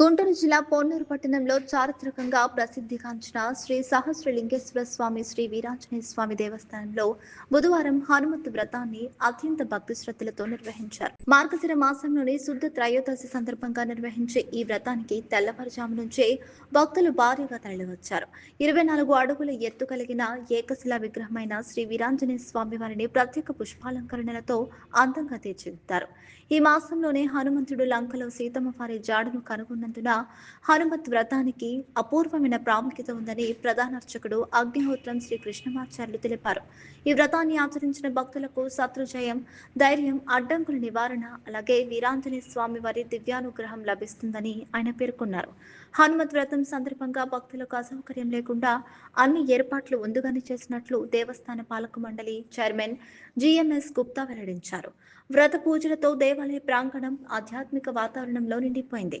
గుంటూరు జిల్లా పోన్నూరు పట్టణంలో చారిత్రకంగా ప్రసిద్ధిగాంచిన శ్రీ సహస్రలింగేశ్వర స్వామి శ్రీ వీరాంజనేయ స్వామి దేవస్థానంలో బుధవారం హనుమత్ వ్రతాన్ని అత్యంత భక్తి శ్రద్ధలతో నిర్వహించారు. మార్గశిర మాసంలోని శుద్ధ త్రయోదశి సందర్భంగా నిర్వహించే ఈ వ్రతానికి తెల్లవారుజాము నుంచే భక్తులు భారీగా తరలివచ్చారు. ఇరవై నాలుగు అడుగుల ఎత్తు కలిగిన ఏకశిలా విగ్రహమైన శ్రీ వీరాంజనేయ స్వామి వారిని ప్రత్యేక పుష్పాలంకరణలతో అందంగా తీర్చిదిద్దారు. ఈ మాసంలోనే హనుమంతుడు లంకలో సీతమ్మ వారి జాడను ఉన్నందున హనుమత్ వ్రతానికి అపూర్వమైన ప్రాముఖ్యత ఉందని ప్రధాన అర్చకుడు అగ్నిహోత్రం శ్రీ కృష్ణమాచార్యులు తెలిపారు. ఈ వ్రతాన్ని ఆచరించిన భక్తులకు శత్రుజయం ధైర్యం అడ్డంకుల నివారణ అలాగే వీరాంజనేయ స్వామి వారి దివ్యానుగ్రహం లభిస్తుందని ఆయన పేర్కొన్నారు. హనుమత్ వ్రతం సందర్భంగా భక్తులకు అసౌకర్యం లేకుండా అన్ని ఏర్పాట్లు ముందుగానే చేసినట్లు దేవస్థాన పాలక మండలి చైర్మన్ జిఎంఎస్ గుప్తా వెల్లడించారు. వ్రత పూజలతో దేవాలయ ప్రాంగణం ఆధ్యాత్మిక వాతావరణంలో నిండిపోయింది.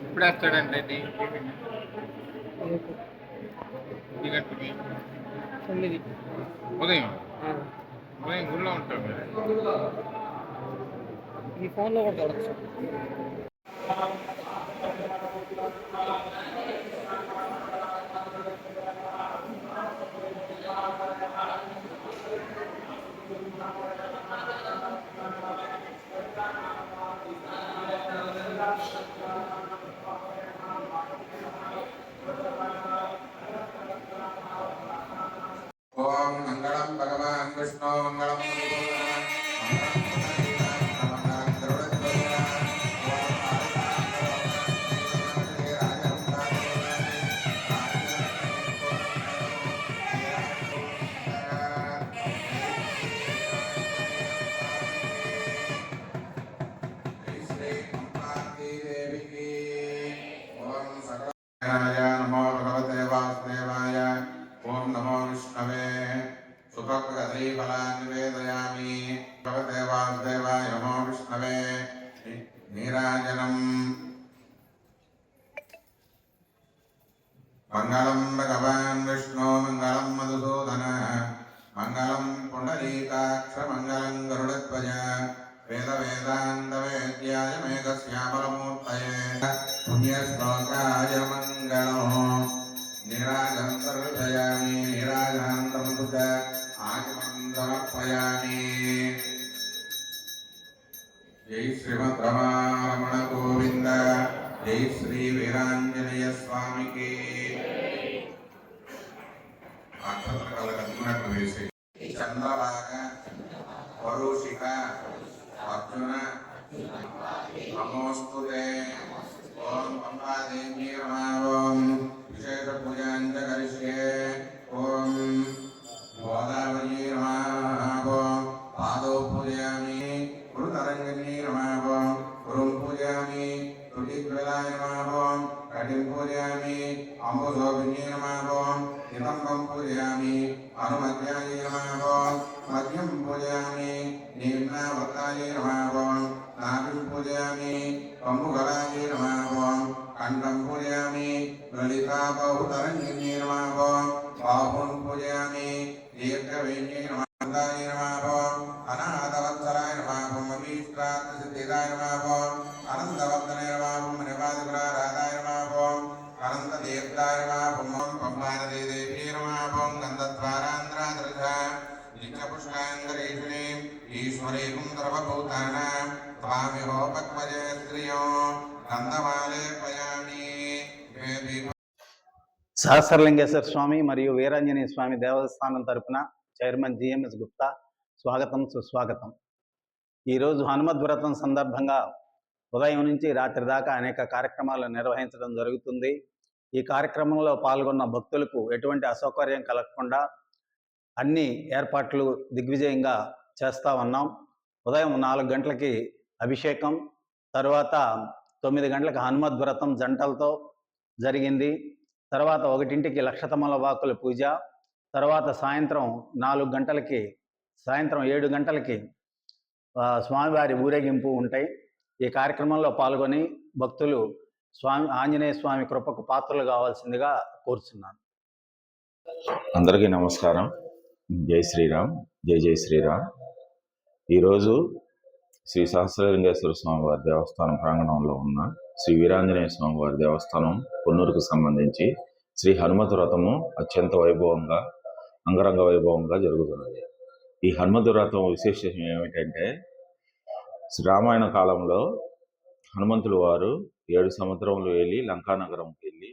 ఇప్పుడు వేస్తాడండి అది? తొమ్మిది. ఉదయం? ఉదయం గుళ్ళో ఉంటాం మీరు ఈ ఫోన్లో కూడా చూడొచ్చు. ఓం మంగళం భగవాన్ విష్ణు మంగళం భగవాన్ విష్ణు మంగళం మధుసూదన మంగళం పుండరీకాక్ష మంగళం గరుడధ్వజ వేద వేదాంత వేద్యాయ మేఘశ్యామలమూర్తయే పుణ్యశ్లోకాయ మంగళం నీరాజనం సమర్పయామి నీరాజనాంతం సుధ ఆగమం జై శ్రీమద్ పూజయామి అనుమధ్యాయ రమా మద్యం పూజయామి నిమ్నావతాయ రమా ఓం నాభిం పూజయామి పంబుగలాయ రమా కంఠం పూజయామి లలితాబాహుతరంగిణ్యై నమః ఓం బాహుం పూజయామి దీర్ఘవేణ్యై నమాయ అందాయ అనాథవత్సరాయ ఓం అనాథవత్సలాయ నమః ఓం సిద్ధిదాయ నమః ఓం సహస్రలింగేశ్వర స్వామి మరియు వీరాంజనేయ స్వామి దేవస్థానం తరపున చైర్మన్ జిఎంఎస్ గుప్తా స్వాగతం సుస్వాగతం. ఈరోజు హనుమద్ వ్రతం సందర్భంగా ఉదయం నుంచి రాత్రి దాకా అనేక కార్యక్రమాలు నిర్వహించడం జరుగుతుంది. ఈ కార్యక్రమంలో పాల్గొన్న భక్తులకు ఎటువంటి అసౌకర్యం కలగకుండా అన్ని ఏర్పాట్లు దిగ్విజయంగా చేస్తూ ఉన్నాం. ఉదయం నాలుగు గంటలకి అభిషేకం తర్వాత తొమ్మిది గంటలకు హనుమద్ వ్రతం జంటలతో జరిగింది. తర్వాత ఒకటింటికి లక్షతమల వాకుల పూజ. తర్వాత సాయంత్రం నాలుగు గంటలకి సాయంత్రం ఏడు గంటలకి స్వామివారి ఊరేగింపు ఉంటాయి. ఈ కార్యక్రమంలో పాల్గొని భక్తులు స్వామి ఆంజనేయ స్వామి కృపకు పాత్రలు కావాల్సిందిగా కోరుచున్నాను. అందరికీ నమస్కారం. జై శ్రీరామ్ జై జై శ్రీరామ్. ఈరోజు శ్రీ సహస్రలింగేశ్వర స్వామి వారి దేవస్థానం ప్రాంగణంలో ఉన్న శ్రీ వీరాంజనేయ స్వామి వారి దేవస్థానం పొన్నూరుకు సంబంధించి శ్రీ హనుమతు వ్రతము అత్యంత వైభవంగా అంగరంగ వైభవంగా జరుగుతున్నది. ఈ హనుమతు వ్రతం విశేషం ఏమిటంటే రామాయణ కాలంలో హనుమంతులు వారు ఏడు సముద్రంలో వెళ్ళి లంకానగరంకి వెళ్ళి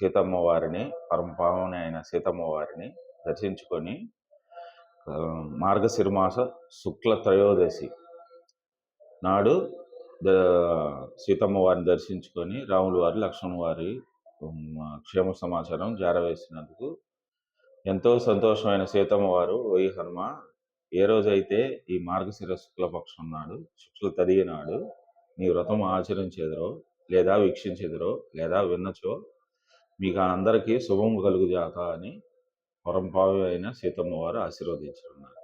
సీతమ్మ వారిని పరమపావని అయిన సీతమ్మ వారిని దర్శించుకొని మార్గశిర్మాస శుక్ల త్రయోదశి నాడు సీతమ్మ వారిని దర్శించుకొని రాములు వారి లక్ష్మణ్ వారి క్షేమ సమాచారం జారవేసినందుకు ఎంతో సంతోషమైన సీతమ్మ వారు ఓయి హనుమ ఏ రోజైతే ఈ మార్గశిర శుక్లపక్షం నాడు శుక్ల తదిగినాడు నాడు నీ వ్రతం ఆచరించేదరో లేదా వీక్షించేదరో లేదా విన్నచో మీకు అందరికీ శుభం కలుగుజాత అని పరంపావి అయిన సీతమ్మ వారు ఆశీర్వదించున్నారు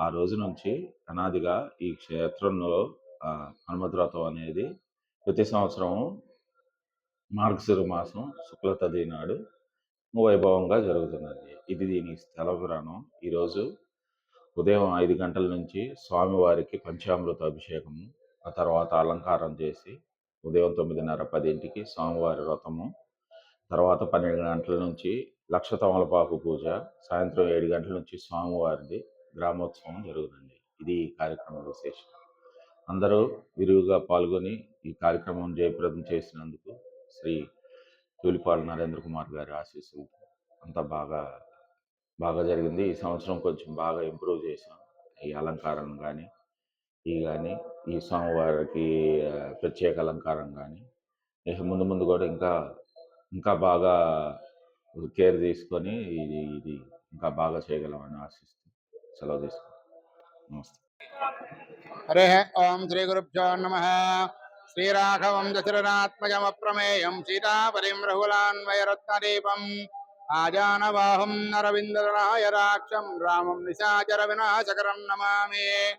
ఆ రోజు నుంచి అనాదిగా ఈ క్షేత్రంలో ఆ, అనేది ప్రతి సంవత్సరం మార్గశిర మాసం శుక్లతది నాడు వైభవంగా జరుగుతున్నది. ఇది దీని స్థల పురాణం. ఈరోజు ఉదయం ఐదు గంటల నుంచి స్వామివారికి పంచామృత అభిషేకము ఆ తర్వాత అలంకారం చేసి ఉదయం తొమ్మిదిన్నర పదింటికి స్వామివారి వ్రతము తర్వాత పన్నెండు గంటల నుంచి లక్ష తమలపాకు పూజ సాయంత్రం ఏడు గంటల నుంచి స్వామివారిది గ్రామోత్సవం జరుగుతుంది. ఇది ఈ కార్యక్రమం విశేషం. అందరూ విరివిగా పాల్గొని ఈ కార్యక్రమం జయప్రదం చేసినందుకు శ్రీ తూలిపాడు నరేంద్ర కుమార్ గారి ఆశీస్సులు అంతా బాగా బాగా జరిగింది. ఈ సంవత్సరం కొంచెం బాగా ఇంప్రూవ్ చేసాం ఈ అలంకారం కానీ ఈ కానీ ఈ స్వామివారికి ప్రత్యేక అలంకారం కానీ ఇక ముందు ముందు కూడా ఇంకా ఇంకా బాగా కేర్ తీసుకొని ఇది ఇది ఇంకా బాగా చేయగలమని ఆశిస్తూ సెలవు తీసుకుంటాం నమస్తే. హరి ఓం శ్రీ గురుభ్యో నమ శ్రీరాఘవం దశరథాత్మజమప్రమేయం సీతాపరిం రఘులాన్వయరత్నదీపం ఆజానవాహం నరవిందరాయ రాక్షం రామం నిశాచర వినాశకరం నమామి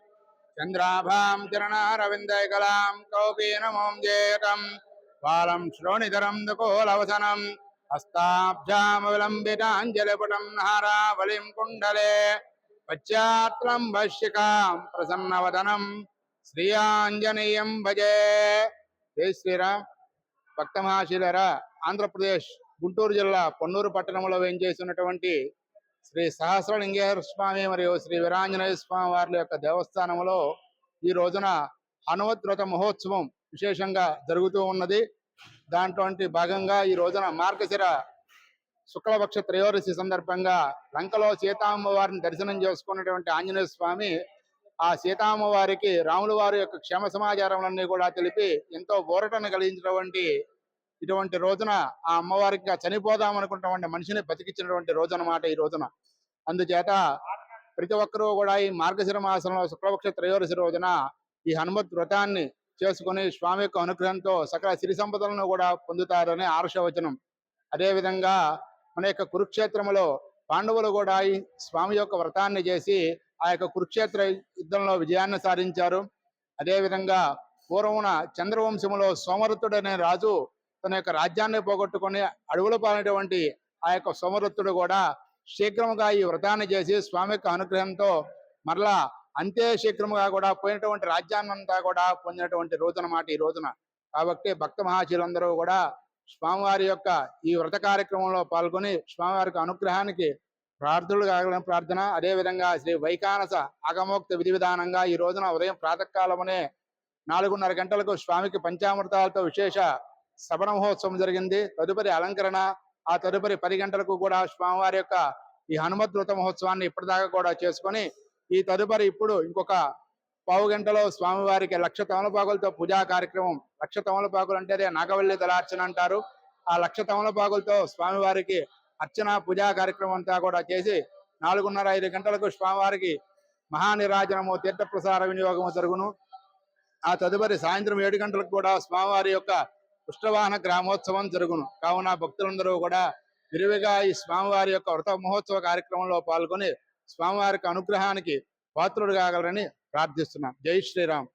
చంద్రాభాం చరణారవిందైకలాం కౌపీనమోం జేతం బాలం శ్రోణిధరం దుకోలవసనం హస్తాభ్యామవిలంబితాంజలిపుటం నారావలిం కుండలే పశ్చాత్రం భాష్యకాం ప్రసన్నవదనం శ్రీయాంజనేయం భజే జై శ్రీరామ్ భక్త మహాశీలరా ఆంధ్రప్రదేశ్ గుంటూరు జిల్లా పొన్నూరు పట్టణంలో వేయించేసినటువంటి శ్రీ సహస్రలింగేశ్వర స్వామి మరియు శ్రీ వీరాంజనేయ స్వామి వారి యొక్క దేవస్థానంలో ఈ రోజున హనుమద్వ్రత మహోత్సవం విశేషంగా జరుగుతూ ఉన్నది. దాంట్లో భాగంగా ఈ రోజున మార్గశిర శుక్లపక్ష త్రయోదశి సందర్భంగా లంకలో సీతామ్మవారిని దర్శనం చేసుకున్నటువంటి ఆంజనేయ స్వామి ఆ సీతామ్మవారికి రాముల వారి యొక్క క్షేమ సమాచారాలన్నీ కూడా తెలిపి ఎంతో ఊరటను కలిగించినటువంటి ఇటువంటి రోజున ఆ అమ్మవారికి చనిపోదాం అనుకున్నటువంటి మనిషిని బతికించినటువంటి రోజు అనమాట ఈ రోజున. అందుచేత ప్రతి ఒక్కరూ కూడా ఈ మార్గశిర మాసంలో శుక్లపక్ష త్రయోదశి రోజున ఈ హనుమత్ వ్రతాన్ని చేసుకుని స్వామి యొక్క అనుగ్రహంతో సకల సిరి సంపదలను కూడా పొందుతారని ఆర్షవచనం. అదేవిధంగా మన యొక్క కురుక్షేత్రములో పాండవులు కూడా ఈ స్వామి యొక్క వ్రతాన్ని చేసి ఆ యొక్క కురుక్షేత్ర యుద్ధంలో విజయాన్ని సాధించారు. అదేవిధంగా పూర్వమున చంద్రవంశములో సోమరథుడు అనే రాజు తన యొక్క రాజ్యాన్ని పోగొట్టుకుని అడవులు పాలినటువంటి ఆ యొక్క సోమరత్తుడు కూడా శీఘ్రముగా ఈ వ్రతాన్ని చేసి స్వామి యొక్క అనుగ్రహంతో మరలా అంతే శీఘ్రముగా కూడా పోయినటువంటి రాజ్యాన్ని అంతా కూడా పొందినటువంటి రోజు అన్నమాట ఈ రోజున. కాబట్టి భక్త మహాశీలందరూ కూడా స్వామివారి యొక్క ఈ వ్రత కార్యక్రమంలో పాల్గొని స్వామివారికి అనుగ్రహానికి ప్రార్థులు కాగలని ప్రార్థన. అదేవిధంగా శ్రీ వైకానస అగమోక్త విధి విధానంగా ఈ రోజున ఉదయం ప్రాతకాలమునే నాలుగున్నర గంటలకు స్వామికి పంచామృతాలతో విశేష శబన మహోత్సవం జరిగింది. తదుపరి అలంకరణ ఆ తదుపరి పది గంటలకు కూడా స్వామివారి యొక్క ఈ హనుమత్ వృత మహోత్సవాన్ని ఇప్పటిదాకా కూడా చేసుకొని ఈ తదుపరి ఇప్పుడు ఇంకొక పావు గంటలో స్వామివారికి లక్ష తమలపాకులతో పూజా కార్యక్రమం. లక్ష తమలపాకులు అంటే అదే నాగవల్లి దళార్చన అంటారు. ఆ లక్ష తమలపాకులతో స్వామివారికి అర్చన పూజా కార్యక్రమం అంతా కూడా చేసి నాలుగున్నర ఐదు గంటలకు స్వామివారికి మహానిరాజనము తీర్థప్రసార వినియోగము జరుగును. ఆ తదుపరి సాయంత్రం ఏడు గంటలకు కూడా స్వామివారి యొక్క పుష్టవాహన గ్రామోత్సవం జరుగును. కావున భక్తులందరూ కూడా విరివిగా ఈ స్వామివారి యొక్క వ్రత మహోత్సవ కార్యక్రమంలో పాల్గొని స్వామివారికి అనుగ్రహానికి పాత్రుడు కాగలరని ప్రార్థిస్తున్నాం. జై శ్రీరామ్.